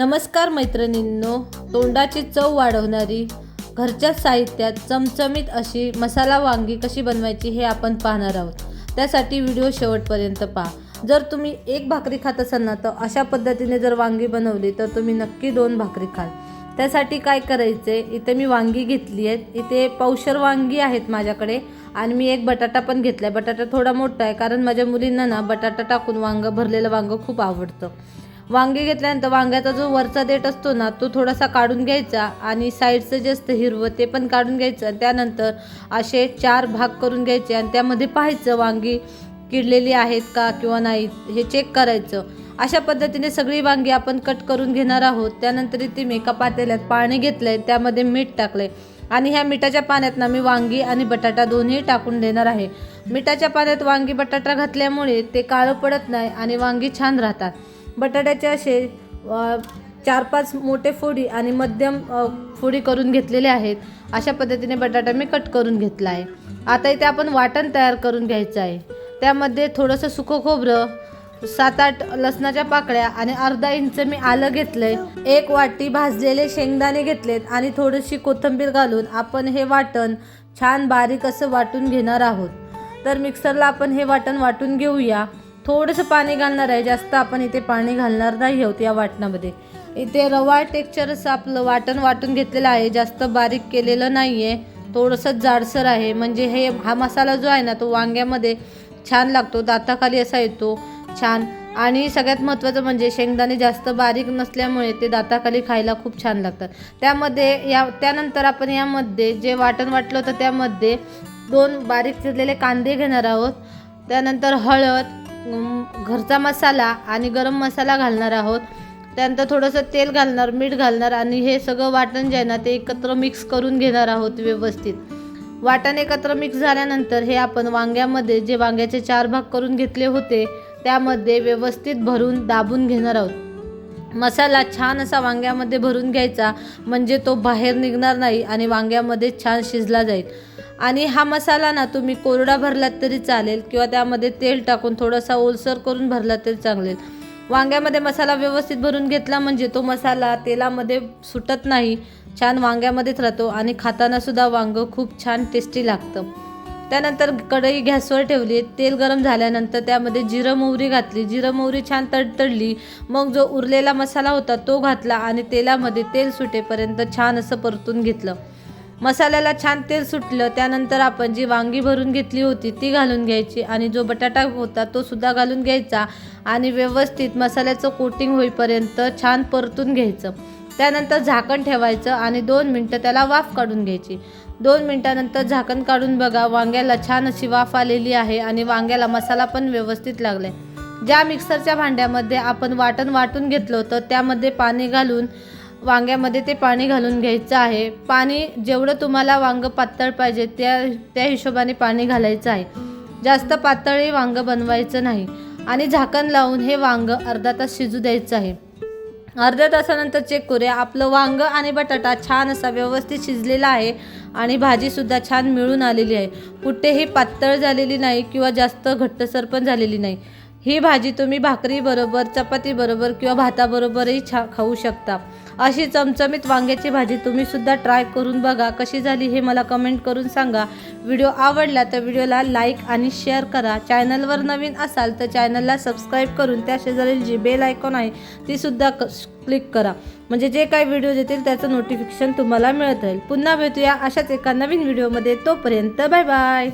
नमस्कार मैत्रिणींनो तोंडाची चव वाढवणारी घरच्या साहित्यात चमचमीत अशी मसाला वांगी कशी बनवायची हे आपण पाहणार आहोत. त्यासाठी व्हिडिओ शेवटपर्यंत पहा. जर तुम्ही एक भाकरी खात असाल ना तर अशा पद्धतीने जर वांगी बनवली तर तुम्ही नक्की दोन भाकरी खाल. त्यासाठी काय करायचे इथे मी वांगी घेतली आहेत. इथे पावशर वांगी आहेत माझ्याकडे आणि मी एक बटाटा पण घेतला आहे बटाटा थोडा मोठा आहे कारण माझ्या मुलींना ना बटाटा टाकून वांगं भरलेलं वांगं खूप आवडतं. वांगे घेतल्यानंतर वांग्याचा जो वरचा देठ असतो ना तो थोडासा काढून घ्यायचा आणि साईडचं जे असतं हिरवं ते पण काढून घ्यायचं त्यानंतर असे चार भाग करून घ्यायचे आणि त्यामध्ये पाहायचं वांगी किडलेली आहेत का किंवा नाही हे चेक करायचं. अशा पद्धतीने सगळी वांगी आपण कट करून घेणार आहोत. त्यानंतर इथे मी एका पातेल्यात पाणी घेतलंय त्यामध्ये मीठ टाकलंय. आणि ह्या मिठाच्या पाण्यात ना मी वांगी आणि बटाटा दोन्ही टाकून देणार आहे. मिठाच्या पाण्यात वांगी बटाटा घातल्यामुळे ते काळं पडत नाही आणि वांगी छान राहतात. बटाट्याचे असे चार पाच मोठे फोडी आणि मध्यम फोडी करून घेतलेले आहेत. अशा पद्धतीने बटाटा मी कट करून घेतला आहे. आता इथे आपण वाटण तयार करून घ्यायचं आहे. त्यामध्ये थोडंसं सुकं खोबरं सात आठ लसणाच्या पाकळ्या आणि अर्धा इंच मी आलं घेतलंय. एक वाटी भाजलेले शेंगदाणे घेतलेत आणि थोडीशी कोथिंबीर घालून आपण हे वाटण छान बारीक असं वाटून घेणार आहोत. तर मिक्सरला आपण हे वाटण वाटून घेऊया. थोडंसं पाणी घालणार आहे. जास्त आपण इथे पाणी घालणार नाही आहोत या वाटणामध्ये. इथे रवा टेक्चर असं आपलं वाटण वाटून घेतलेलं आहे. जास्त बारीक केलेलं नाही आहे थोडंसं जाडसर आहे. म्हणजे हे हा मसाला जो आहे ना तो वांग्यामध्ये छान लागतो. दाताखाली असा येतो. छान. आणि सगळ्यात महत्त्वाचं म्हणजे शेंगदाणे जास्त बारीक नसल्यामुळे ते दाताखाली खायला खूप छान लागतात. त्यामध्ये या त्यानंतर आपण यामध्ये जे वाटण वाटलं होतं त्यामध्ये दोन बारीक चिरलेले कांदे घेणार आहोत. त्यानंतर हळद घरचा मसाला आणि गरम मसाला घालणार आहोत. त्यानंतर थोडंसं तेल घालणार मीठ घालणार आणि हे सगळं वाटण जे आहे ना ते एकत्र मिक्स करून घेणार आहोत व्यवस्थित. वाटण एकत्र मिक्स झाल्यानंतर हे आपण वांग्यामध्ये जे वांग्याचे चार भाग करून घेतले होते त्यामध्ये व्यवस्थित भरून दाबून घेणार आहोत. मसाला छान असा वांग्यामध्ये भरून घ्यायचा म्हणजे तो बाहेर निघणार नाही आणि वांग्यामध्ये छान शिजला जाईल. आणि हा मसाला ना तुम्ही कोरडा भरलात तरी चालेल किंवा त्यामध्ये तेल टाकून थोडासा ओलसर करून भरला तरी चालेल वांग्यामध्ये मसाला व्यवस्थित भरून घेतला म्हणजे तो मसाला तेलामध्ये सुटत नाही छान वांग्यामध्येच राहतो आणि खातानासुद्धा वांगं खूप छान टेस्टी लागतं. त्यानंतर कढई गॅसवर ठेवली तेल गरम झाल्यानंतर त्यामध्ये जिरं मोहरी घातली. जिरं मोहरी छान तडतडली. मग जो उरलेला मसाला होता तो घातला आणि तेलामध्ये तेल सुटेपर्यंत छान असं परतून घेतलं. मसाल्याला छान तेल सुटलं. त्यानंतर आपण जी वांगी भरून घेतली होती ती घालून घ्यायची आणि जो बटाटा होता तो सुद्धा घालून घ्यायचा आणि व्यवस्थित मसाल्याचं कोटिंग होईपर्यंत छान परतून घ्यायचं. त्यानंतर झाकण ठेवायचं आणि दोन मिनटं त्याला वाफ काढून घ्यायची. दोन मिनटानंतर झाकण काढून बघा. वांग्याला छान अशी वाफ आलेली आहे आणि वांग्याला मसाला पण व्यवस्थित लागलाय. ज्या मिक्सरच्या भांड्यामध्ये आपण वाटण वाटून घेतलं होतं त्यामध्ये पाणी घालून वांग्यामध्ये ते पाणी घालून घ्यायचं आहे. पाणी जेवढं तुम्हाला वांगं पातळ पाहिजे त्या त्या हिशोबाने पाणी घालायचं आहे. जास्त पातळही वांगं बनवायचं नाही. आणि झाकण लावून हे वांगं अर्धा तास शिजू द्यायचं आहे. अर्ध्या तासानंतर चेक करूया. आपलं वांगं आणि बटाटा छान असा व्यवस्थित शिजलेला आहे आणि भाजीसुद्धा छान मिळून आलेली आहे. कुठेही पातळ झालेली नाही किंवा जास्त घट्टसर पण झालेली नाही. ही भाजी तुम्ही भाकरीबरोबर चपातीबरोबर किंवा भाताबरोबरही छा खाऊ शकता. अशी चमचमीत वांग्याची भाजी तुम्ही सुद्धा ट्राय करून बघा. कशी झाली हे मला कमेंट करून सांगा. व्हिडिओ आवडला तर व्हिडिओला लाईक आणि शेअर करा. चॅनलवर नवीन असाल तर चॅनलला सबस्क्राईब करून त्या शेजारील जी बेल आयकॉन आहे ती सुद्धा क्लिक करा. म्हणजे जे काही व्हिडिओ येतील त्याचं नोटिफिकेशन तुम्हाला मिळत राहील. पुन्हा भेटूया अशाच एका नवीन व्हिडिओमध्ये तोपर्यंत बाय बाय